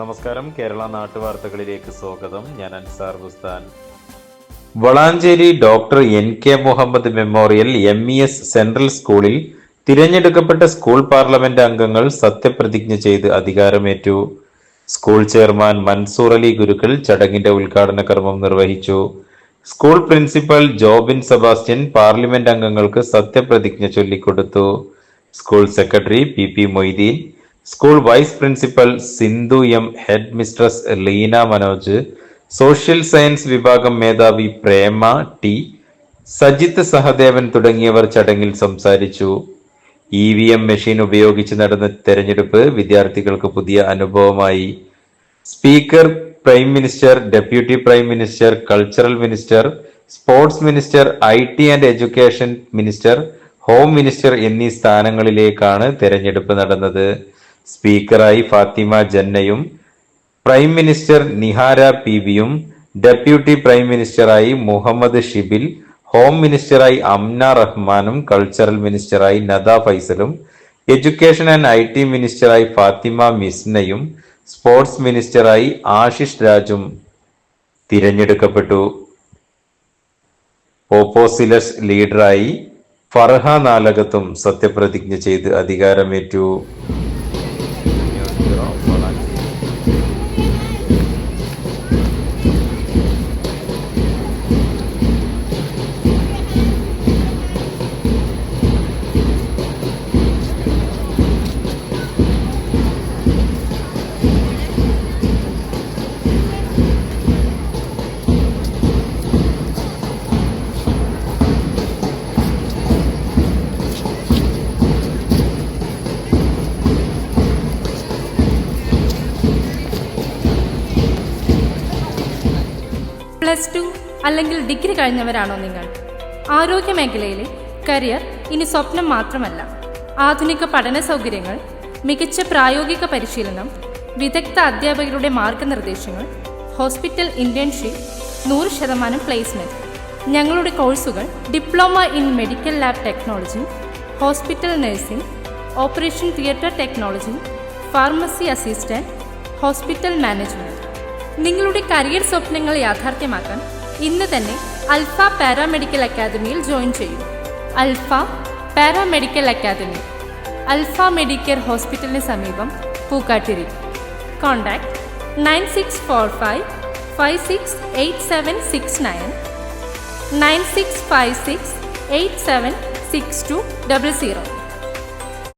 നമസ്കാരം. കേരള നാട്ടുവാർത്തകളിലേക്ക് സ്വാഗതം. ഞാൻ Ansar Bustan. Valanchery doctor N K Muhammad memorial M E S central സ്കൂളിൽ തിരഞ്ഞെടുക്കപ്പെട്ട സ്കൂൾ പാർലമെന്റ് അംഗങ്ങൾ സത്യപ്രതിജ്ഞ ചെയ്ത് അധികാരമേറ്റു. സ്കൂൾ ചെയർമാൻ മൻസൂർ അലി ഗുരുക്കൾ ചടങ്ങിന്റെ ഉദ്ഘാടന കർമ്മം നിർവഹിച്ചു. School principal Jobin Sebastian parliament അംഗങ്ങൾക്ക് സത്യപ്രതിജ്ഞ ചൊല്ലിക്കൊടുത്തു. School secretary P P Moideen school vice principal Sindhu M head mistress Leena Manoj social science വിഭാഗം മേധാവി പ്രേമ ടി സജിത്ത് സഹദേവൻ തുടങ്ങിയവർ ചടങ്ങിൽ സംസാരിച്ചു. ഇ വി എം മെഷീൻ ഉപയോഗിച്ച് നടന്ന തെരഞ്ഞെടുപ്പ് വിദ്യാർത്ഥികൾക്ക് പുതിയ അനുഭവമായി. Speaker prime minister deputy prime minister cultural minister sports minister I T and education minister home minister എന്നീ സ്ഥാനങ്ങളിലേക്കാണ് തെരഞ്ഞെടുപ്പ് നടന്നത്. സ്പീക്കറായി ഫാത്തിമ ജന്നയും പ്രൈം മിനിസ്റ്റർ നിഹാര പി ബിയും ഡെപ്യൂട്ടി പ്രൈം മിനിസ്റ്ററായി മുഹമ്മദ് ഷിബിൽ ഹോം മിനിസ്റ്ററായി അംന റഹ്മാനും കൾച്ചറൽ മിനിസ്റ്ററായി നദ ഫൈസലും എഡ്യൂക്കേഷൻ ആൻഡ് ഐ ടി മിനിസ്റ്ററായി ഫാത്തിമ മിസ്നയും സ്പോർട്സ് മിനിസ്റ്ററായി ആഷിഷ് രാജും തിരഞ്ഞെടുക്കപ്പെട്ടു. ഓപ്പോസിലസ് ലീഡറായി ഫർഹ നാലകത്തും സത്യപ്രതിജ്ഞ ചെയ്ത് അധികാരമേറ്റു. 好好来。പ്ലസ് ടു അല്ലെങ്കിൽ ഡിഗ്രി കഴിഞ്ഞവരാണോ നിങ്ങൾ? ആരോഗ്യ മേഖലയിലെ കരിയർ ഇനി സ്വപ്നം മാത്രമല്ല. ആധുനിക പഠന സൗകര്യങ്ങൾ മികച്ച പ്രായോഗിക പരിശീലനം വിദഗ്ധ അധ്യാപകരുടെ മാർഗനിർദ്ദേശങ്ങൾ ഹോസ്പിറ്റൽ ഇന്റേൺഷിപ്പ് നൂറ് ശതമാനം പ്ലേസ്മെന്റ്. ഞങ്ങളുടെ കോഴ്സുകൾ diploma in medical lab technology hospital nursing operation theatre technology pharmacy assistant hospital management. നിങ്ങളുടെ കരിയർ സ്വപ്നങ്ങൾ യാഥാർത്ഥ്യമാക്കാൻ ഇന്ന് തന്നെ അൽഫ പാരാമെഡിക്കൽ അക്കാദമിയിൽ ജോയിൻ ചെയ്യൂ. Alpha paramedical academy. Alpha medical ഹോസ്പിറ്റലിന് സമീപം Pookkattiri. Contact nine six four five five six eight seven six nine. Nine six five six eight seven six two double zero.